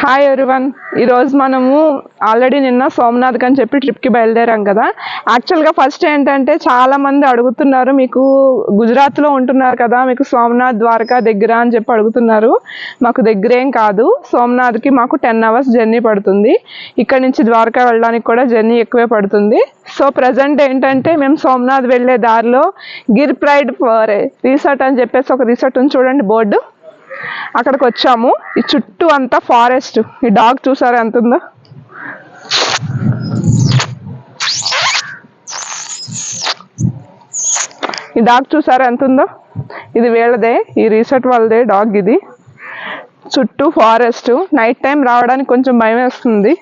Hi everyone ఈరోజు మనము already నిన్న సోమనాథ్కి అని చెప్పి ట్రిప్కి బయలుదేరాం కదా. యాక్చువల్గా ఫస్ట్ ఏంటంటే చాలామంది అడుగుతున్నారు మీకు గుజరాత్లో ఉంటున్నారు కదా మీకు సోమనాథ్ ద్వారకా దగ్గర అని చెప్పి అడుగుతున్నారు. మాకు దగ్గరేం కాదు. సోమనాథ్కి మాకు టెన్ అవర్స్ జర్నీ పడుతుంది. ఇక్కడ నుంచి ద్వారకా వెళ్ళడానికి కూడా జర్నీ ఎక్కువే పడుతుంది. సో ప్రజెంట్ ఏంటంటే మేము సోమనాథ్ వెళ్ళే దారిలో గిర్ ప్రైడ్ రిసార్ట్ అని చెప్పేసి ఒక రిసార్ట్ ఉంది చూడండి బోర్డు. అక్కడికి వచ్చాము ఈ చుట్టూ అంతా ఫారెస్ట్. ఈ డాగ్ చూసారా ఎంత ఉందో ఈ డాగ్ చూసారా ఎంత ఉందో ఇది వీళ్ళదే. ఈ రిసార్ట్ వాళ్ళదే డాగ్ ఇది. చుట్టూ ఫారెస్ట్. నైట్ టైం రావడానికి కొంచెం భయం వేస్తుంది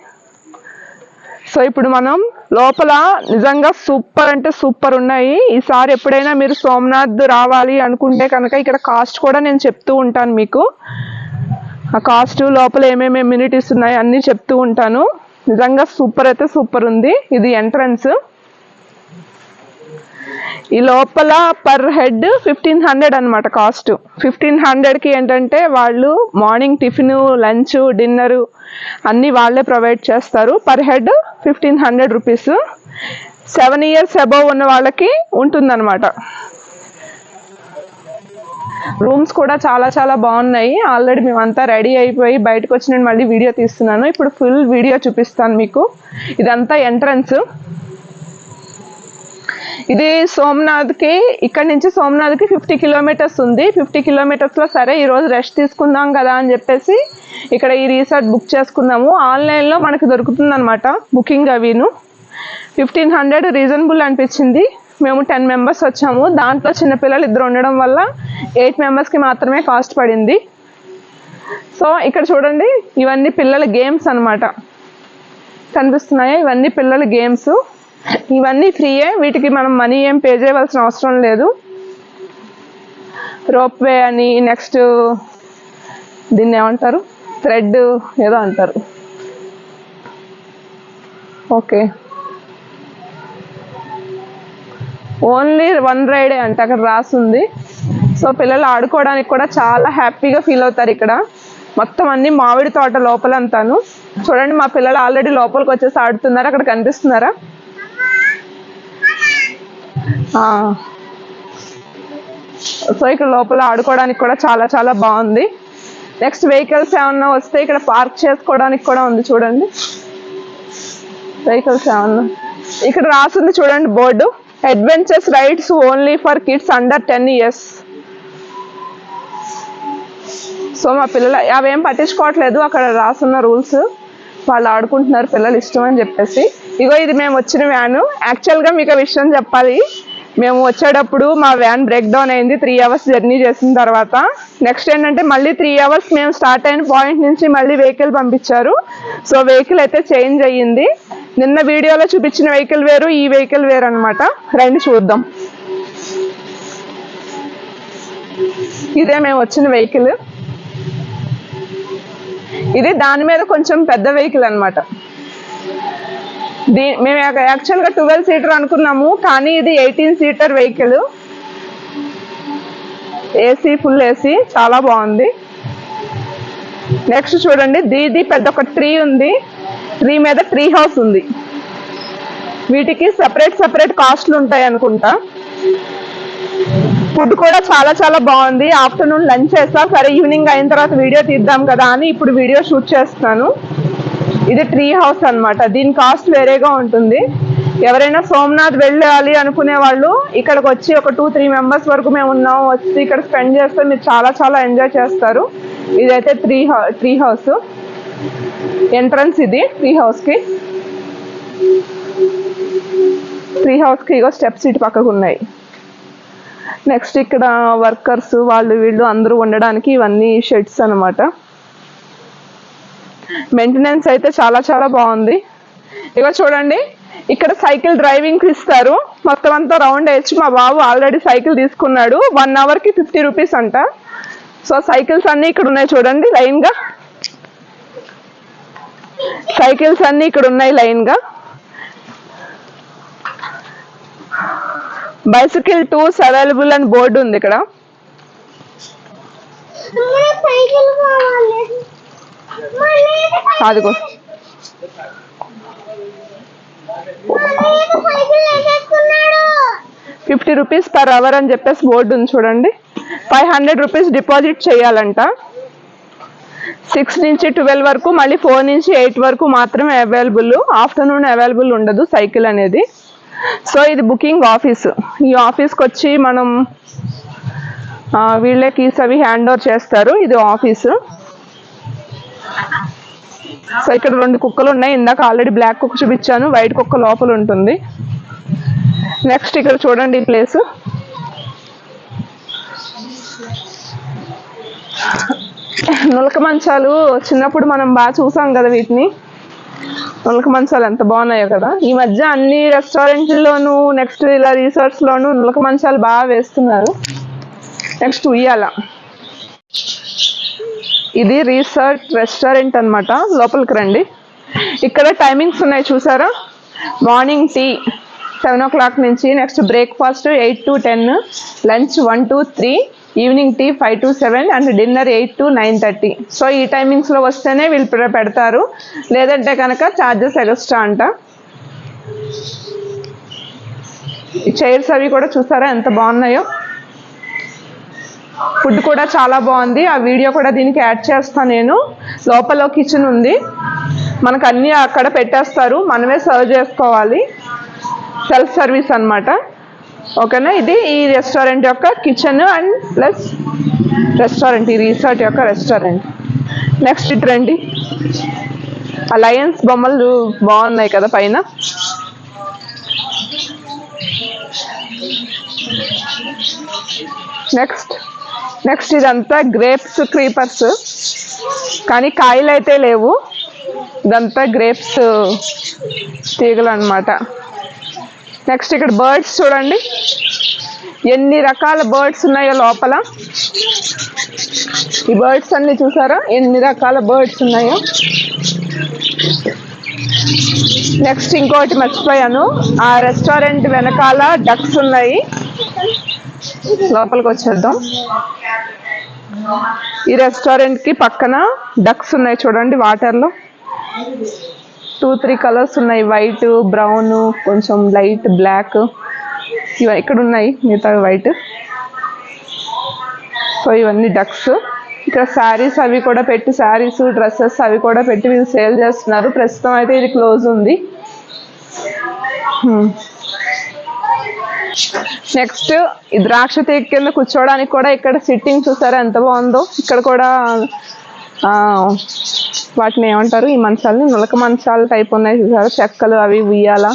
సో ఇప్పుడు మనం లోపల నిజంగా సూపర్ అంటే సూపర్ ఉన్నాయి. ఈసారి ఎప్పుడైనా మీరు సోమనాథ్ రావాలి అనుకుంటే కనుక ఇక్కడ కాస్ట్ కూడా నేను చెప్తూ ఉంటాను మీకు. ఆ కాస్ట్ లోపల ఏమేమి ఎమ్యూనిటీస్ ఉన్నాయి అన్నీ చెప్తూ ఉంటాను. నిజంగా సూపర్ అయితే సూపర్ ఉంది. ఇది ఎంట్రన్స్. ఈ లోపల పర్ హెడ్ ఫిఫ్టీన్ హండ్రెడ్ అనమాట కాస్ట్ ఫిఫ్టీన్ హండ్రెడ్కి ఏంటంటే వాళ్ళు మార్నింగ్ టిఫిన్ లంచ్ డిన్నరు అన్నీ వాళ్ళే ప్రొవైడ్ చేస్తారు. Per head fifteen hundred rupees seven years above ఉన్న వాళ్ళకి ఉంటుందన్నమాట. రూమ్స్ కూడా చాలా చాలా బాగున్నాయి. ఆల్రెడీ మేమంతా రెడీ అయిపోయి బయటకు వచ్చి నేను మళ్ళీ వీడియో తీస్తున్నాను. ఇప్పుడు ఫుల్ వీడియో చూపిస్తాను మీకు. ఇదంతా ఎంట్రన్స్ ఇది సోమనాథ్కి ఇక్కడ నుంచి సోమనాథ్కి ఫిఫ్టీ కిలోమీటర్స్ ఉంది. ఫిఫ్టీ కిలోమీటర్స్లో సరే ఈరోజు రెస్ట్ తీసుకుందాం కదా అని చెప్పేసి ఇక్కడ ఈ రీసార్ట్ బుక్ చేసుకున్నాము. ఆన్లైన్లో మనకి దొరుకుతుంది అనమాట బుకింగ్ అవిను. ఫిఫ్టీన్ హండ్రెడ్ రీజనబుల్ అనిపించింది. మేము టెన్ మెంబర్స్ వచ్చాము. దాంట్లో చిన్నపిల్లలు ఇద్దరు ఉండడం వల్ల ఎయిట్ మెంబర్స్కి మాత్రమే కాస్ట్ పడింది. సో ఇక్కడ చూడండి ఇవన్నీ పిల్లల గేమ్స్ అనమాట కనిపిస్తున్నాయా? ఇవన్నీ పిల్లల గేమ్స్. ఇవన్నీ ఫ్రీయే. వీటికి మనం మనీ ఏం పే చేయవలసిన అవసరం లేదు. రోప్ వే అని నెక్స్ట్ దీన్ని ఏమంటారు? థ్రెడ్ ఏదో అంటారు. ఓకే. ఓన్లీ వన్ రైడే అంటే. అక్కడ రాసుంది. సో పిల్లలు ఆడుకోవడానికి కూడా చాలా హ్యాపీగా ఫీల్ అవుతారు ఇక్కడ. మొత్తం అన్ని మామిడి తోట లోపలంతాను. చూడండి మా పిల్లలు ఆల్రెడీ లోపలికి వచ్చేసి ఆడుతున్నారు. అక్కడ కనిపిస్తున్నారా? సో ఇక్కడ లోపల ఆడుకోవడానికి కూడా చాలా చాలా బాగుంది. నెక్స్ట్ వెహికల్స్ ఏమన్నా వస్తే ఇక్కడ పార్క్ చేసుకోవడానికి కూడా ఉంది చూడండి. వెహికల్స్ ఏమన్నా. ఇక్కడ రాసింది చూడండి board adventures rides only for kids under ten years so మా పిల్లలు అవేం పట్టించుకోవట్లేదు. అక్కడ రాసున్న రూల్స్ వాళ్ళు ఆడుకుంటున్నారు పిల్లలు ఇష్టం అని చెప్పేసి. ఇగో ఇది మేము వచ్చిన వ్యాను. యాక్చువల్గా మీకు విషయం చెప్పాలి. మేము వచ్చేటప్పుడు మా వ్యాన్ బ్రేక్ డౌన్ అయింది. త్రీ అవర్స్ జర్నీ చేసిన తర్వాత. నెక్స్ట్ ఏంటంటే మళ్ళీ త్రీ అవర్స్ మేము స్టార్ట్ అయిన పాయింట్ నుంచి మళ్ళీ వెహికల్ పంపించారు. సో వెహికల్ అయితే చేంజ్ అయ్యింది. నిన్న వీడియోలో చూపించిన వెహికల్ వేరు ఈ వెహికల్ వేరు అనమాట రండి చూద్దాం. ఇదే మేము వచ్చిన వెహికల్ ఇది దాని మీద కొంచెం పెద్ద వెహికల్ అనమాట దీ మేము యాక్చువల్గా ట్వెల్వ్ సీటర్ అనుకున్నాము కానీ ఇది eighteen seater vehicle AC full AC చాలా బాగుంది. నెక్స్ట్ చూడండి దీది పెద్ద ఒక ట్రీ ఉంది. ట్రీ మీద ట్రీ హౌస్ ఉంది. వీటికి సపరేట్ సపరేట్ కాస్ట్లు ఉంటాయి అనుకుంటా. ఫుడ్ కూడా చాలా చాలా బాగుంది. ఆఫ్టర్నూన్ లంచ్ చేస్తా. సరే ఈవినింగ్ అయిన తర్వాత వీడియో తీద్దాం కదా అని ఇప్పుడు వీడియో షూట్ చేస్తున్నాను. ఇది ట్రీ హౌస్ అనమాట దీని కాస్ట్ వేరేగా ఉంటుంది. ఎవరైనా సోమనాథ్ వెళ్ళాలి అనుకునే వాళ్ళు ఇక్కడికి వచ్చి ఒక టూ త్రీ మెంబర్స్ వరకు మేము ఉన్నాం వచ్చి ఇక్కడ స్పెండ్ చేస్తే మీరు చాలా చాలా ఎంజాయ్ చేస్తారు. ఇదైతే three how tree house entrance ఇది ట్రీ హౌస్కి త్రీ హౌస్కి ఇగో స్టెప్స్ ఇటు పక్కకు ఉన్నాయి. నెక్స్ట్ ఇక్కడ వర్కర్స్ వాళ్ళు వీళ్ళు అందరూ ఉండడానికి ఇవన్నీ షెడ్స్ అన్నమాట. మెయింటెనెన్స్ అయితే చాలా చాలా బాగుంది. ఇక చూడండి ఇక్కడ సైకిల్ డ్రైవింగ్ ఇస్తారు. మొత్తం అంతా రౌండ్ వేయచ్చు మా బాబు ఆల్రెడీ సైకిల్ తీసుకున్నాడు. వన్ అవర్కి ఫిఫ్టీ రూపీస్ అంట. సో సైకిల్స్ అన్నీ ఇక్కడ ఉన్నాయి చూడండి లైన్గా సైకిల్స్ అన్నీ ఇక్కడ ఉన్నాయి లైన్గా బైసికల్ టూర్స్ అవైలబుల్ అని బోర్డు ఉంది ఇక్కడ. సైకిల్ కావాలి. అదిగో ఫిఫ్టీ రూపీస్ పర్ అవర్ అని చెప్పేసి బోర్డు ఉంది చూడండి. ఫైవ్ హండ్రెడ్ రూపీస్ డిపాజిట్ చేయాలంట. సిక్స్ నుంచి ట్వెల్వ్ వరకు మళ్ళీ ఫోర్ నుంచి ఎయిట్ వరకు మాత్రమే అవైలబుల్. ఆఫ్టర్నూన్ అవైలబుల్ ఉండదు సైకిల్ అనేది. సో ఇది బుకింగ్ ఆఫీసు. ఈ ఆఫీస్కి వచ్చి మనం వీళ్ళే కీస్ అవి హ్యాండ్ ఓవర్ చేస్తారు. ఇది ఆఫీసు. సో ఇక్కడ రెండు కుక్కలు ఉన్నాయి. ఇందాక ఆల్రెడీ బ్లాక్ కుక్క చూపించాను. వైట్ కుక్క లోపల ఉంటుంది. నెక్స్ట్ ఇక్కడ చూడండి ఈ ప్లేస్ నులక మంచాలు చిన్నప్పుడు మనం బాగా చూసాం కదా వీటిని. నులక మంచాలు ఎంత బాగున్నాయో కదా. ఈ మధ్య అన్ని రెస్టారెంట్లలోనూ నెక్స్ట్ ఇలా రిసార్ట్స్లోనూ నులక మంచాలు బాగా వేస్తున్నారు. నెక్స్ట్ ఉయ్యాల. ఇది రీసార్ట్ రెస్టారెంట్ అన్నమాట. లోపలికి రండి. ఇక్కడ టైమింగ్స్ ఉన్నాయి చూసారా? Morning tea seven o'clock నుంచి next breakfast eight to ten lunch one to three evening tea five to seven and dinner eight to nine thirty. So ఈ టైమింగ్స్లో వస్తేనే వీళ్ళు పెడతారు. లేదంటే కనుక ఛార్జెస్ ఎక్స్ట్రా అంట. ఈ చైర్స్ అవి కూడా చూసారా ఎంత బాగున్నాయో? ఫుడ్ కూడా చాలా బాగుంది. ఆ వీడియో కూడా దీనికి యాడ్ చేస్తాను నేను. లోపల కిచెన్ ఉంది. మనకు అన్నీ అక్కడ పెట్టేస్తారు. మనమే సర్వ్ చేసుకోవాలి. సెల్ఫ్ సర్వీస్ అన్నమాట. ఓకేనా? ఇది ఈ రెస్టారెంట్ యొక్క కిచెన్ అండ్ ప్లస్ రెస్టారెంట్ ఈ రీసార్ట్ యొక్క రెస్టారెంట్. నెక్స్ట్ ఇటు రండి. ఆ లయన్స్ బొమ్మలు బాగున్నాయి కదా పైన. నెక్స్ట్ నెక్స్ట్ ఇదంతా గ్రేప్స్ క్రీపర్స్ కానీ కాయలు అయితే లేవు. ఇదంతా గ్రేప్స్ తీగలు అనమాట నెక్స్ట్ ఇక్కడ బర్డ్స్ చూడండి. ఎన్ని రకాల బర్డ్స్ ఉన్నాయో లోపల. ఈ బర్డ్స్ అన్ని చూసారా? ఎన్ని రకాల బర్డ్స్ ఉన్నాయో. నెక్స్ట్ ఇంకోటి మర్చిపోయాను. ఆ రెస్టారెంట్ వెనకాల డక్స్ ఉన్నాయి. లోపలికి వచ్చేద్దాం ఈ రెస్టారెంట్కి పక్కన డక్స్ ఉన్నాయి చూడండి వాటర్లో టూ త్రీ కలర్స్ ఉన్నాయి. వైట్ బ్రౌన్ కొంచెం లైట్ బ్లాక్. ఇవి ఇక్కడ ఉన్నాయి మిగతా వైట్. సో ఇవన్నీ డక్స్. ఇక్కడ శారీస్ అవి కూడా పెట్టి శారీస్ డ్రెస్సెస్ అవి కూడా పెట్టి వీళ్ళు సేల్ చేస్తున్నారు. ప్రస్తుతం అయితే ఇది క్లోజ్ ఉంది. నెక్స్ట్ ఈ ద్రాక్ష తీగ కింద కూర్చోవడానికి కూడా ఇక్కడ సిట్టింగ్ చూసారా? ఎంత బాగుందో. ఇక్కడ కూడా వాటిని ఏమంటారు? ఈ మంచాలని నులక మంచాలు టైప్ ఉన్నాయి చూసారు? చెక్కలు అవి ఉయ్యాల.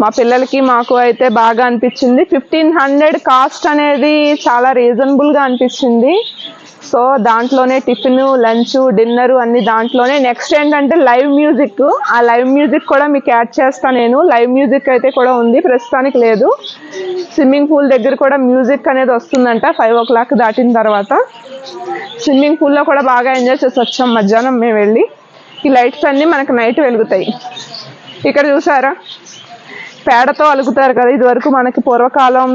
మా పిల్లలకి మాకు అయితే బాగా అనిపించింది. ఫిఫ్టీన్ హండ్రెడ్ కాస్ట్ అనేది చాలా రీజనబుల్గా అనిపించింది. సో దాంట్లోనే టిఫిన్ లంచ్ డిన్నర్ అన్ని దాంట్లోనే. నెక్స్ట్ ఏంటంటే లైవ్ మ్యూజిక్. ఆ లైవ్ మ్యూజిక్ కూడా మీకు యాడ్ చేస్తాను నేను. లైవ్ మ్యూజిక్ అయితే కూడా ఉంది ప్రస్తుతానికి లేదు. స్విమ్మింగ్ పూల్ దగ్గర కూడా మ్యూజిక్ అనేది వస్తుందంట ఫైవ్ ఓ క్లాక్ దాటిన తర్వాత. స్విమ్మింగ్ పూల్లో కూడా బాగా ఎంజాయ్ చేసి వచ్చాం మధ్యాహ్నం మేము వెళ్ళి. ఈ లైట్స్ అన్నీ మనకు నైట్ వెలుగుతాయి. ఇక్కడ చూసారా? పేడతో అలుకుతారు కదా ఇది వరకు మనకి పూర్వకాలం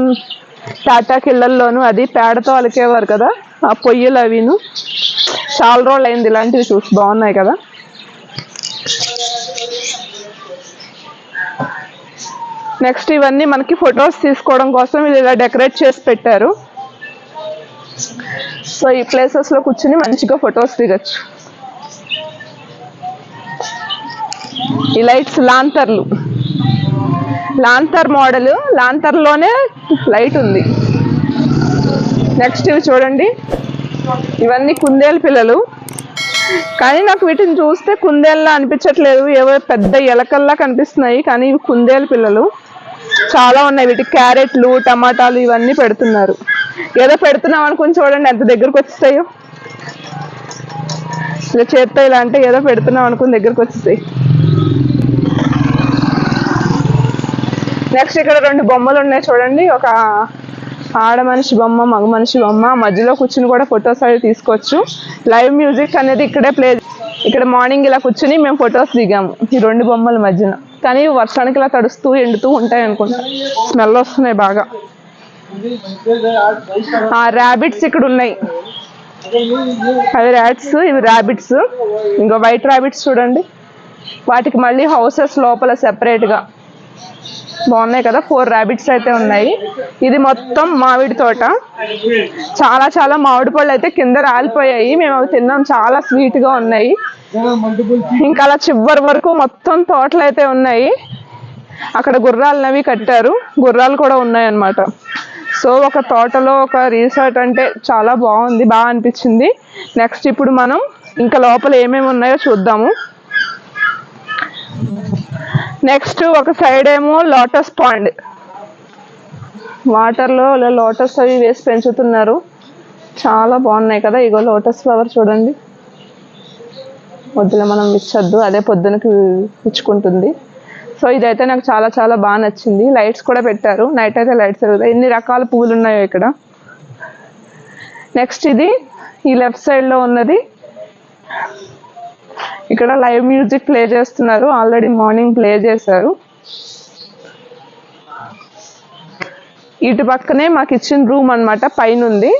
టాటా కిళ్ళల్లోనూ అది పేడతో అలికేవారు కదా. ఆ పొయ్యలు అవిను చాలా రోజులు అయింది ఇలాంటివి చూసి బాగున్నాయి కదా? నెక్స్ట్ ఇవన్నీ మనకి ఫొటోస్ తీసుకోవడం కోసం వీళ్ళు ఇలా డెకరేట్ చేసి పెట్టారు. సో ఈ ప్లేసెస్లో కూర్చుని మంచిగా ఫొటోస్ దిగచ్చు. ఈ లైట్స్ లాంతర్లు లాంతర్ మోడల్ లాంతర్లోనే లైట్ ఉంది. నెక్స్ట్ ఇవి చూడండి. ఇవన్నీ కుందేలు పిల్లలు. కానీ నాకు వీటిని చూస్తే కుందేల్లా అనిపించట్లేదు. ఏవో పెద్ద ఎలకల్లా కనిపిస్తున్నాయి కానీ ఇవి కుందేలు పిల్లలు. చాలా ఉన్నాయి. వీటికి క్యారెట్లు టమాటాలు ఇవన్నీ పెడుతున్నారు. ఏదో పెడుతున్నాం అనుకుని చూడండి ఎంత దగ్గరకు వచ్చేస్తాయో. ఇలా చేత్తో ఇలా అంటే ఏదో పెడుతున్నాం అనుకుని దగ్గరకు వచ్చేస్తాయి. నెక్స్ట్ ఇక్కడ రెండు బొమ్మలు ఉన్నాయి చూడండి. ఒక ఆడ మనిషి బొమ్మ మగ మనిషి బొమ్మ మధ్యలో కూర్చుని కూడా ఫొటోస్ అవి తీసుకోవచ్చు. లైవ్ మ్యూజిక్ అనేది ఇక్కడే ప్లే ఇక్కడ మార్నింగ్ ఇలా కూర్చుని మేము ఫొటోస్ దిగాము ఈ రెండు బొమ్మల మధ్యన. కానీ వర్షానికి ఇలా తడుస్తూ ఎండుతూ ఉంటాయి అనుకుంటా. స్మెల్ వస్తున్నాయి బాగా. ఆ ర్యాబిట్స్ ఇక్కడ ఉన్నాయి. అవి ర్యాట్స్ ఇవి ర్యాబిట్స్ ఇంకో వైట్ ర్యాబిట్స్ చూడండి. వాటికి మళ్ళీ హౌసెస్ లోపల సెపరేట్గా బాగున్నాయి కదా ఫోర్ ర్యాబిట్స్ అయితే ఉన్నాయి. ఇది మొత్తం మామిడి తోట. చాలా చాలా మామిడి పళ్ళు అయితే కింద రాలిపోయాయి. మేము అవి తిన్నాం చాలా స్వీట్గా ఉన్నాయి. ఇంకా అలా చివరి వరకు మొత్తం తోటలు అయితే ఉన్నాయి. అక్కడ గుర్రాలనవి కట్టారు. గుర్రాలు కూడా ఉన్నాయి అన్నమాట. సో ఒక తోటలో ఒక రీసార్ట్ అంటే చాలా బాగుంది బాగా అనిపించింది. నెక్స్ట్ ఇప్పుడు మనం ఇంకా లోపల ఏమేమి ఉన్నాయో చూద్దాము. నెక్స్ట్ ఒక సైడ్ ఏమో లోటస్ పాండ్. వాటర్లో లోటస్ అవి వేసి పెంచుతున్నారు. చాలా బాగున్నాయి కదా. ఇగో లోటస్ ఫ్లవర్ చూడండి. వద్దులే మనం ఇచ్చొద్దు. అదే పొద్దునకి ఇచ్చుకుంటుంది. సో ఇదైతే నాకు చాలా చాలా బాగా నచ్చింది. లైట్స్ కూడా పెట్టారు. నైట్ అయితే లైట్స్ పెరుగుతాయి ఎన్ని రకాల పువ్వులు ఉన్నాయో ఇక్కడ. నెక్స్ట్ ఇది ఈ లెఫ్ట్ సైడ్లో ఉన్నది ఇక్కడ లైవ్ మ్యూజిక్ ప్లే చేస్తున్నారు. ఆల్రెడీ మార్నింగ్ ప్లే చేశారు. ఇటు పక్కనే మాకు ఇచ్చిన రూమ్ అన్నమాట. పైన ఉంది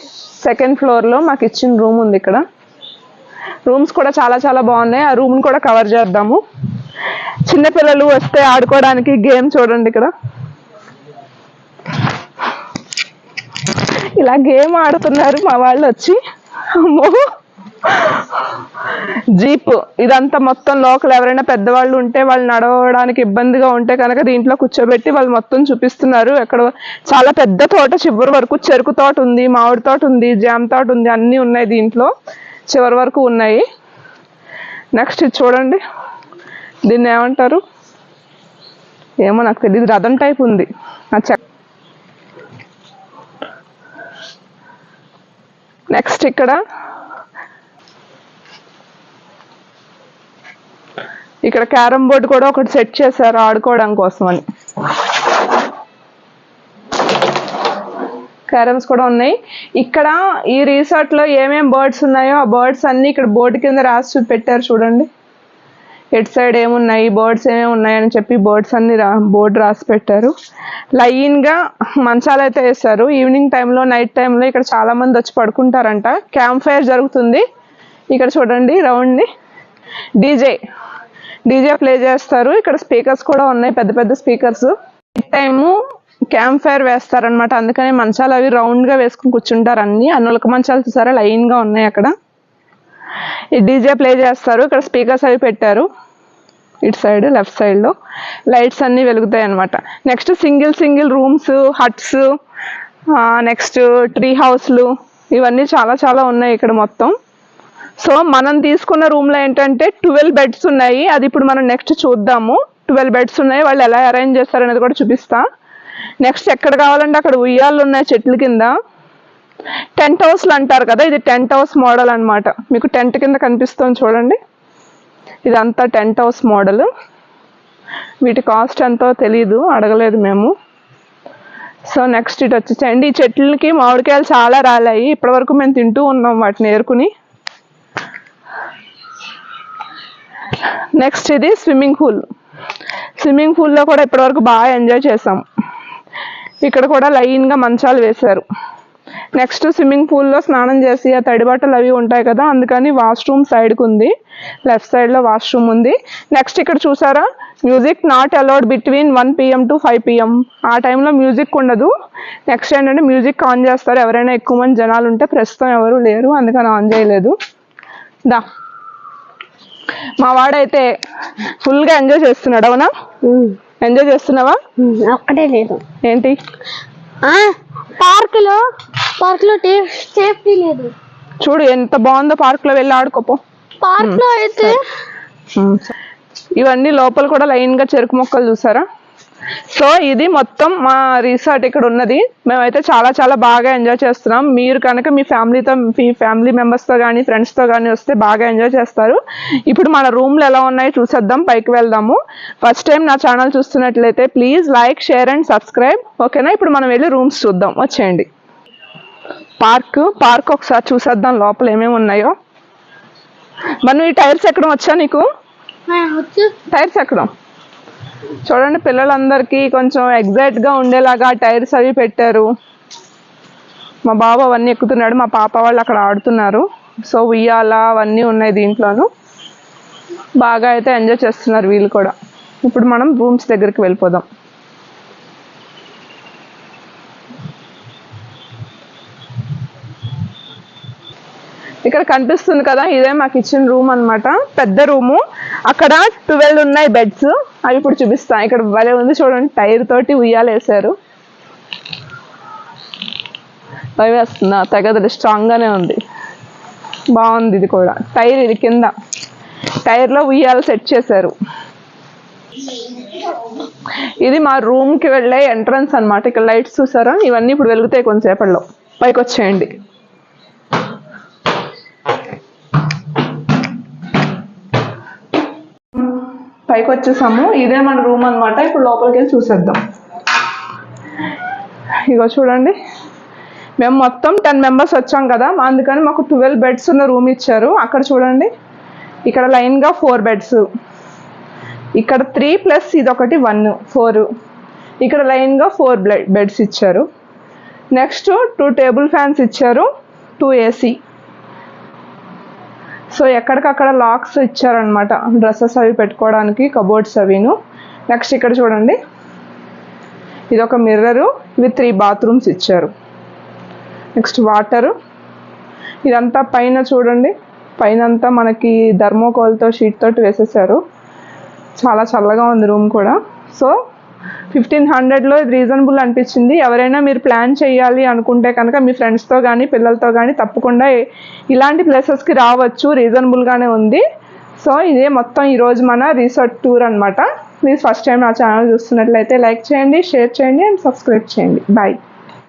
సెకండ్ ఫ్లోర్లో మాకు ఇచ్చిన రూమ్ ఉంది ఇక్కడ. రూమ్స్ కూడా చాలా చాలా బాగున్నాయి. ఆ రూమ్ని కూడా కవర్ చేద్దాము. చిన్నపిల్లలు వస్తే ఆడుకోవడానికి గేమ్ చూడండి ఇక్కడ. ఇలా గేమ్ ఆడుతున్నారు మా వాళ్ళు వచ్చి. అమ్మో! జీప్. ఇదంతా మొత్తం లోకల్ ఎవరైనా పెద్దవాళ్ళు ఉంటే వాళ్ళు నడవడానికి ఇబ్బందిగా ఉంటే కనుక దీంట్లో కూర్చోబెట్టి వాళ్ళు మొత్తం చూపిస్తున్నారు. ఎక్కడ చాలా పెద్ద తోట చివరి వరకు చెరుకు తోట ఉంది మామిడి తోట ఉంది జామ తోట ఉంది అన్నీ ఉన్నాయి దీంట్లో. చివరి వరకు ఉన్నాయి. నెక్స్ట్ ఇది చూడండి. దీన్ని ఏమంటారు? ఏమో నాకు తెలియదు రథం టైప్ ఉంది. ఆ చెక్ నెక్స్ట్ ఇక్కడ ఇక్కడ క్యారమ్ బోర్డు కూడా ఒకటి సెట్ చేశారు ఆడుకోవడం కోసం అని. క్యారమ్స్ కూడా ఉన్నాయి. ఇక్కడ ఈ రీసార్ట్లో ఏమేం బర్డ్స్ ఉన్నాయో ఆ బర్డ్స్ అన్నీ ఇక్కడ బోర్డు కింద రాసి పెట్టారు చూడండి. ఎటు సైడ్ ఏమున్నాయి బర్డ్స్ ఏమేమి ఉన్నాయని చెప్పి బర్డ్స్ అన్ని రా బోర్డు రాసి పెట్టారు. లైన్గా మంచాలు అయితే వేస్తారు ఈవినింగ్ టైంలో నైట్ టైంలో ఇక్కడ చాలామంది వచ్చి పడుకుంటారంట. క్యాంప్ ఫైర్ జరుగుతుంది. ఇక్కడ చూడండి రౌండ్ని. డీజే. డీజే ప్లే చేస్తారు. ఇక్కడ స్పీకర్స్ కూడా ఉన్నాయి పెద్ద పెద్ద స్పీకర్స్. టైము క్యాంప్ ఫైర్ వేస్తారనమాట అందుకని మంచాలు అవి రౌండ్గా వేసుకుని కూర్చుంటారు అన్ని. అన్నులక మంచాలు చూసారా? లైన్గా ఉన్నాయి అక్కడ. ఈ డీజే ప్లే చేస్తారు. ఇక్కడ స్పీకర్స్ అవి పెట్టారు. ఇటు సైడ్ లెఫ్ట్ సైడ్లో లైట్స్ అన్నీ వెలుగుతాయి అనమాట next single single rooms huts next tree హౌస్లు ఇవన్నీ చాలా చాలా ఉన్నాయి ఇక్కడ మొత్తం. సో మనం తీసుకున్న రూమ్లో ఏంటంటే ట్వెల్వ్ బెడ్స్ ఉన్నాయి. అది ఇప్పుడు మనం నెక్స్ట్ చూద్దాము. ట్వెల్వ్ బెడ్స్ ఉన్నాయి. వాళ్ళు ఎలా అరేంజ్ చేస్తారనేది కూడా చూపిస్తా. నెక్స్ట్ ఎక్కడ కావాలంటే అక్కడ ఉయ్యాలు ఉన్నాయి చెట్ల కింద. టెంట్ హౌస్లు అంటారు కదా ఇది టెంట్ హౌస్ మోడల్ అన్నమాట. మీకు టెంట్ కింద కనిపిస్తుంది చూడండి. ఇదంతా టెంట్ హౌస్ మోడల్. వీటి కాస్ట్ ఎంతో తెలీదు అడగలేదు మేము. సో నెక్స్ట్ ఇటు వచ్చేసండి ఈ చెట్లకి మామిడికాయలు చాలా రాలాయి. ఇప్పటివరకు మేము తింటూ ఉన్నాం వాటిని ఏరుకుని. నెక్స్ట్ ఇది స్విమ్మింగ్ పూల్ స్విమ్మింగ్ పూల్లో కూడా ఇప్పటివరకు బాగా ఎంజాయ్ చేసాం. ఇక్కడ కూడా లైన్గా మంచాలు వేశారు. నెక్స్ట్ స్విమ్మింగ్ పూల్లో స్నానం చేసి ఆ తడి బట్టలు అవి ఉంటాయి కదా అందుకని వాష్రూమ్ సైడ్కి ఉంది. లెఫ్ట్ సైడ్లో వాష్రూమ్ ఉంది. నెక్స్ట్ ఇక్కడ చూసారా? Music not allowed between one PM to five PM ఆ టైంలో మ్యూజిక్ ఉండదు. నెక్స్ట్ ఏంటంటే మ్యూజిక్ ఆన్ చేస్తారు. ఎవరైనా ఎక్కువ మంది జనాలు ఉంటే ప్రస్తుతం ఎవరు లేరు అందుకని ఆన్ చేయలేదు. దా. మా వాడైతే ఫుల్గా ఎంజాయ్ చేస్తున్నాడు అవునా? ఎంజాయ్ చేస్తున్నావా? ఒక్కటే లేదు. ఏంటి? పార్క్లో పార్క్లో సేఫ్టీ లేదు. చూడు ఎంత బాగుందో పార్క్లో వెళ్ళి ఆడుకోపో. పార్క్లో అయితే ఇవన్నీ లోపల కూడా లైన్గా చెరుకు మొక్కలు చూసారా? సో ఇది మొత్తం మా రిసార్ట్ ఇక్కడ ఉన్నది. మేమైతే చాలా చాలా బాగా ఎంజాయ్ చేస్తున్నాం. మీరు కనుక మీ ఫ్యామిలీతో మీ ఫ్యామిలీ మెంబర్స్తో కానీ ఫ్రెండ్స్తో కానీ వస్తే బాగా ఎంజాయ్ చేస్తారు. ఇప్పుడు మన రూమ్లు ఎలా ఉన్నాయో చూసేద్దాం పైకి వెళ్దాము. ఫస్ట్ టైం నా ఛానల్ చూస్తున్నట్లయితే please like share and subscribe ఓకేనా ఇప్పుడు మనం వెళ్ళి రూమ్స్ చూద్దాం. వచ్చేయండి. పార్క్ పార్క్ ఒకసారి చూసేద్దాం లోపల ఏమేమి ఉన్నాయో. మనం ఈ టైర్స్ ఎక్కడం వచ్చా నీకు? టైర్స్ ఎక్కడం? చూడండి పిల్లలందరికీ కొంచెం ఎగ్జైట్గా ఉండేలాగా టైర్స్ అవి పెట్టారు. మా బాబు అవన్నీ ఎక్కుతున్నాడు మా పాప వాళ్ళు అక్కడ ఆడుతున్నారు. సో ఉయ్యాల అవన్నీ ఉన్నాయి దీంట్లోను. బాగా అయితే ఎంజాయ్ చేస్తున్నారు వీళ్ళు కూడా. ఇప్పుడు మనం రూమ్స్ దగ్గరికి వెళ్ళిపోదాం. ఇక్కడ కనిపిస్తుంది కదా ఇదే మా కిచెన్ రూమ్ అన్నమాట. పెద్ద రూము. అక్కడ ట్వెల్వ్ ఉన్నాయి బెడ్స్ అవి ఇప్పుడు చూపిస్తాను ఇక్కడ భలే ఉంది చూడండి టైర్ తోటి ఉయ్యాలేసారు భయం వేస్తుందా? తెగదలు స్ట్రాంగ్ గానే ఉంది. బాగుంది ఇది కూడా. టైర్ ఇది కింద. టైర్లో ఉయ్యాలు సెట్ చేశారు. ఇది మా రూమ్కి వెళ్ళే ఎంట్రన్స్ అన్నమాట. ఇక్కడ లైట్స్ చూసారా? ఇవన్నీ ఇప్పుడు వెలుగుతాయి కొంతసేపట్లో. పైకి వచ్చేయండి పైకి వచ్చేసాము ఇదే మన రూమ్ అన్నమాట. ఇప్పుడు లోపలికి వెళ్ళి చూసేద్దాం. ఇగో చూడండి. మేము మొత్తం టెన్ మెంబర్స్ వచ్చాం కదా. అందుకని మాకు ట్వెల్వ్ బెడ్స్ ఉన్న రూమ్ ఇచ్చారు. అక్కడ చూడండి. ఇక్కడ లైన్గా ఫోర్ బెడ్స్. ఇక్కడ త్రీ ప్లస్ ఇదొకటి వన్ ఫోర్. ఇక్కడ లైన్గా ఫోర్ బెడ్స్ ఇచ్చారు. నెక్స్ట్ టూ టేబుల్ ఫ్యాన్స్ ఇచ్చారు. Two AC. సో ఎక్కడికక్కడ లాక్స్ ఇచ్చారనమాట డ్రెస్సెస్ అవి పెట్టుకోవడానికి కబోర్డ్స్ అవిను. నెక్స్ట్ ఇక్కడ చూడండి. ఇది ఒక మిర్రరు ఇవి త్రీ బాత్రూమ్స్ ఇచ్చారు. నెక్స్ట్ వాటరు ఇదంతా పైన చూడండి. పైన అంతా మనకి ధర్మోకోల్తో షీట్ తోటి వేసేసారు. చాలా చల్లగా ఉంది రూమ్ కూడా. సో ఫిఫ్టీన్ హండ్రెడ్లో ఇది రీజనబుల్ అనిపించింది. ఎవరైనా మీరు ప్లాన్ చేయాలి అనుకుంటే కనుక మీ ఫ్రెండ్స్తో కానీ పిల్లలతో కానీ తప్పకుండా ఇలాంటి ప్లేసెస్కి రావచ్చు. రీజనబుల్గానే ఉంది. సో ఇదే మొత్తం ఈరోజు మన రీసార్ట్ టూర్ అనమాట మీరు ఫస్ట్ టైం నా ఛానల్ చూస్తున్నట్లయితే లైక్ చేయండి షేర్ చేయండి అండ్ సబ్స్క్రైబ్ చేయండి. బాయ్